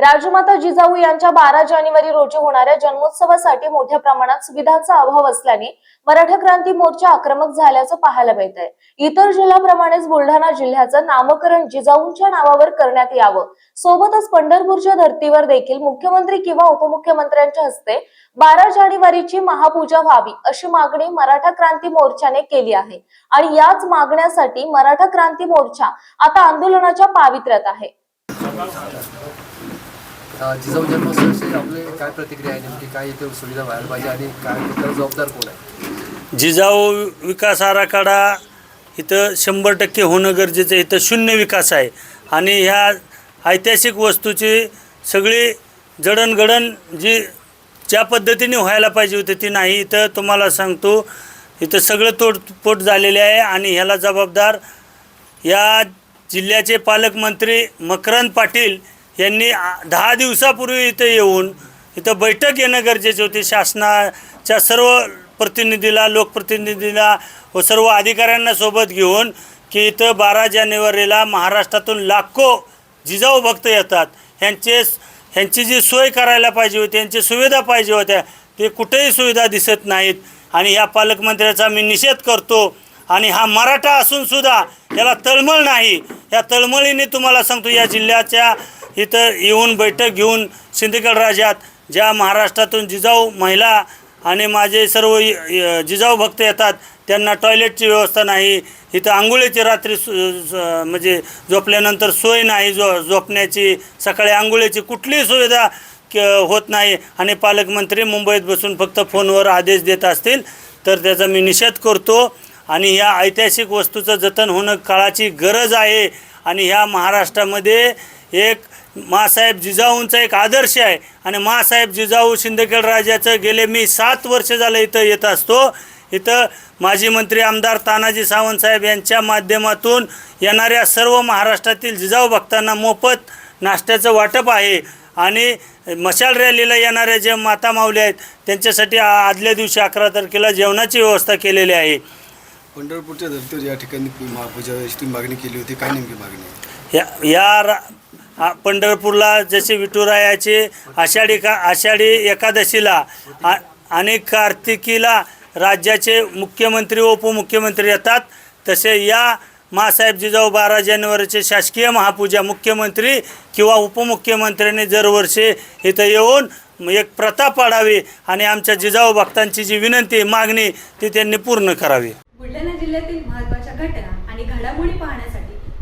राजमाता जिजाऊ यांच्या बारा जानेवारी रोजी होणाऱ्या जन्मोत्सवासाठी मोठ्या प्रमाणात सुविधांचा अभाव असल्याने मराठा क्रांती मोर्चा आक्रमक झाल्याचं पाहायला मिळत आहे इतर जिल्ह्याप्रमाणेच बुलढाणा जिल्ह्याचं नामकरण जिजाऊंच्या नावावर करण्यात यावं. सोबतच पंढरपूरच्या धर्तीवर देखील मुख्यमंत्री किंवा उपमुख्यमंत्र्यांच्या हस्ते बारा जानेवारीची महापूजा व्हावी अशी मागणी मराठा क्रांती मोर्चाने केली आहे. आणि याच मागण्यासाठी मराठा क्रांती मोर्चा आता आंदोलनाच्या पावित्र्यात आहे. जिजाऊ जन्मोत्सवाविषयी आपले काय प्रतिक्रिया आहे नेमकी? काय इथे सुविधा व्हायला पाहिजे आणि काय त्याला जबाबदार कोण आहे? जिजाऊ विकास आराखडा इथं शंभर टक्के होणं गरजेचं आहे. इथं शून्य विकास आहे. आणि ह्या ऐतिहासिक वस्तूची सगळी जडणघडण जी ज्या पद्धतीने व्हायला पाहिजे होती ती नाही. इथं तुम्हाला सांगतो इथं सगळं तोडपोट झालेले आहे आणि ह्याला जबाबदार या जिल्ह्याचे पालकमंत्री मकरंद पाटील यांनी दहा दिवसापूर्वी इथं येऊन इथं बैठक येणं गरजेचे होते. शासनाच्या सर्व प्रतिनिधीला लोकप्रतिनिधीला व सर्व अधिकाऱ्यांना सोबत घेऊन की इथं बारा जानेवारीला महाराष्ट्रातून लाखो जिजाऊ भक्त येतात. ह्यांचे ह्यांची जी सोय करायला पाहिजे होती यांची सुविधा पाहिजे होत्या ते कुठेही सुविधा दिसत नाहीत. आणि ह्या पालकमंत्र्याचा मी निषेध करतो. आणि हा मराठा असूनसुद्धा याला तळमळ नाही. या तळमळीने तुम्हाला सांगतो या जिल्ह्याच्या इथं येऊन बैठक घेऊन सिंदखेड राज्यात ज्या महाराष्ट्रातून जिजाऊ महिला आणि माझे सर्व जिजाऊ भक्त येतात त्यांना टॉयलेटची व्यवस्था नाही. इथं आंघोळीची रात्री सु- म्हणजे झोपल्यानंतर सोय नाही झो झोपण्याची सकाळी आंघोळीची कुठलीही सुविधा क होत नाही. आणि पालकमंत्री मुंबईत बसून फक्त फोनवर आदेश देत असतील तर त्याचा मी निषेध करतो. आणि ह्या ऐतिहासिक वस्तूचं जतन होणं काळाची गरज आहे. आणि ह्या महाराष्ट्रामध्ये एक मासाहेब जिजाऊंचा एक आदर्श आहे. आणि मासाहेब जिजाऊ शिंदखेड राजाचं गेले मी सात वर्ष झालं इथं येत असतो. इथं माजी मंत्री आमदार तानाजी सावंत साहेब यांच्या माध्यमातून येणाऱ्या सर्व महाराष्ट्रातील जिजाऊ भक्तांना मोफत नाश्त्याचं वाटप आहे. आणि मशाल रॅलीला येणाऱ्या जे माता माऊली आहेत त्यांच्यासाठी आदल्या दिवशी अकरा तारखेला जेवणाची व्यवस्था केलेली आहे. पंढरपूरच्या धर्तीवर या ठिकाणी मागणी केली होती. काय नेमकी मागणी? या या आ- पंढरपूरला जसे विठुरायाचे आषाढी का आषाढी एकादशीला आ- आणि कार्तिकीला राज्याचे मुख्यमंत्री व उपमुख्यमंत्री येतात. तसे या मासाहेब जिजाऊ बारा जानेवारीचे शासकीय महापूजा मुख्यमंत्री किंवा उपमुख्यमंत्र्यांनी दरवर्षी इथं येऊन एक प्रथा पाडावी आणि आमच्या जिजाऊ भक्तांची जी विनंती मागणी ती त्यांनी पूर्ण करावी. बुलढाणा जिल्ह्यातील महत्त्वाच्या घटना आणि घडामोडी पाहण्यासाठी